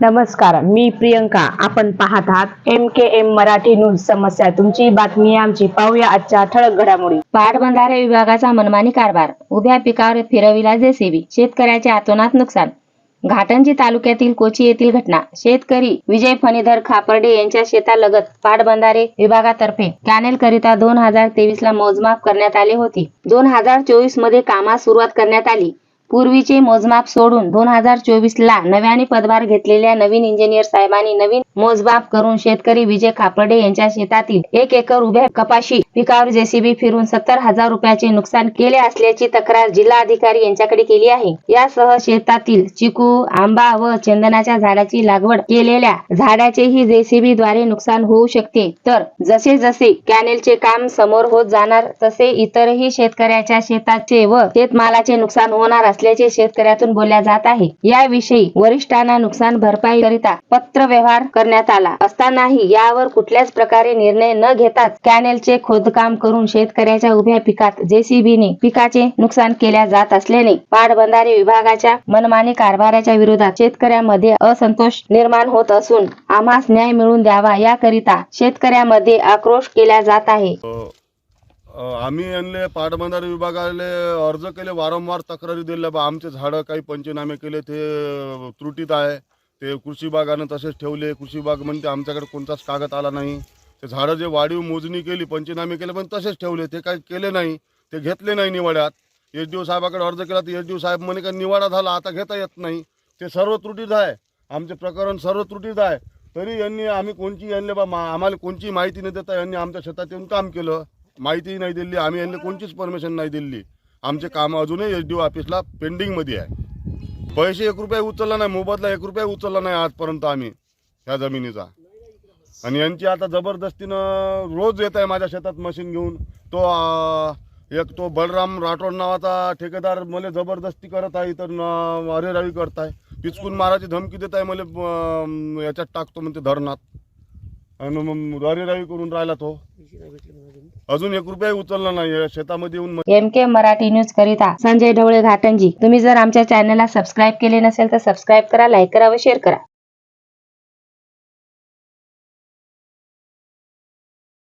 नमस्कार मी प्रियंका. आपण पाहत आहात M K M Marathi news समस्या. तुमची बातमी आमची. पाहूया आजच्या ठळक घडामोडी. पाटबंधारे विभागाचा मनमानी कारभार. उभ्या पिकावर फिरविला जेसीबी. शेतकऱ्याचे आतोनात नुकसान. घाटंजी तालुक्यातील कोची येथील घटना. शेतकरी विजय फणीधर खापर्डे यांच्या शेतालगत पाटबंधारे विभागातर्फे कॅनेल करिता दोन हजार तेवीस ला मोजमाप करण्यात आले होते. दोन हजार चोवीसमध्ये कामास सुरुवात करण्यात आली. पूर्वीचे मोजमाप सोडून दोन हजार चोवीस ला नव्याने पदभार घेतलेल्या नवीन इंजिनियर साहेबांनी नवीन मोजमाप करून शेतकरी विजय खापर्डे यांच्या शेतातील एक एकर उभ्या कपाशी पिकावर जेसीबी फिरून सत्तर हजार रुपयाचे नुकसान केले असल्याची तक्रार जिल्हाधिकारी यांच्याकडे केली आहे. यासह शेतातील चिकू आंबा व चंदनाच्या झाडाची लागवड केलेल्या झाडाचेही जेसीबी द्वारे नुकसान होऊ शकते. तर जसे जसे कॅनेलचे काम समोर होत जाणार तसे इतरही शेतकऱ्याच्या शेताचे व शेतमालाचे नुकसान होणार असल्याचे शेतकऱ्यातून बोलल्या जात आहे. याविषयी वरिष्ठांना नुकसान भरपाई करिता पत्र व्यवहार करण्यात आला असतानाही यावर कुठल्याच प्रकारे निर्णय न घेताच कॅनेलचे खोदकाम करून शेतकऱ्याच्या उभ्या पिकात जेसीबीने पिकाचे नुकसान केल्या जात असल्याने पाटबंधारे विभागाच्या मनमानी कारभाराच्या विरोधात शेतकऱ्यामध्ये असंतोष निर्माण होत असून आम्हास न्याय मिळवून द्यावा याकरिता शेतकऱ्यामध्ये आक्रोश केला जात आहे. हो. आम्ही यांले पाटबंधारे विभागाले अर्ज केले वारंवार तक्रारी दिल्या. बा आमचे झाडं काही पंचनामे केले ते त्रुटीत आहे. ते कृषी विभागानं तसेच ठेवले. कृषी विभाग म्हणते आमच्याकडे कोणताच कागद आला नाही. ते झाडं जे वाढीव मोजणी केली पंचनामे केले पण तसेच ठेवले. ते काही केले नाही. ते घेतले नाही निवाड्यात. एच डी ओ साहेबाकडे अर्ज केला तर एच डी ओ साहेब म्हणे का निवाडा झाला आता घेता येत नाही. ते सर्व त्रुटीत आहे. आमचे प्रकरण सर्व त्रुटीत आहे. तरी यांनी आम्ही कोणची यांनी बा मा- आम्हाला कोणची माहिती न देता यांनी आमच्या शेतात येऊन काम केलं. माहिती नाही दिली आम्ही यांनी कोणतीच परमिशन नाही दिली. आमचे काम अजूनही एच डी ओ ऑफिसला पेंडिंगमध्ये आहे. पैसे एक रुपया उचलला नाही मोबदला एक रुपया उचलला नाही आजपर्यंत आम्ही ह्या जमिनीचा. आणि यांची आता जबरदस्तीनं रोज येत आहे माझ्या शेतात मशीन घेऊन. तो एक तो बलराम राठोड नावाचा ठेकेदार मला जबरदस्ती करत आहे तर अरेरावी करत आहे. पिचकून मारायची धमकी देत आहे मला याच्यात टाकतो म्हणते धरणात. आणि मग अरेरावी करून राहिला तो. अजून एक रुपया उचलला नाही शेतामध्ये येऊन एम के मराठी न्यूज करिता. संजय ढवळे घाटंजी. तुम्ही जर आमच्या चॅनलला सबस्क्राईब केले नसेल तर सबस्क्राईब करा लाईक करा व शेअर करा.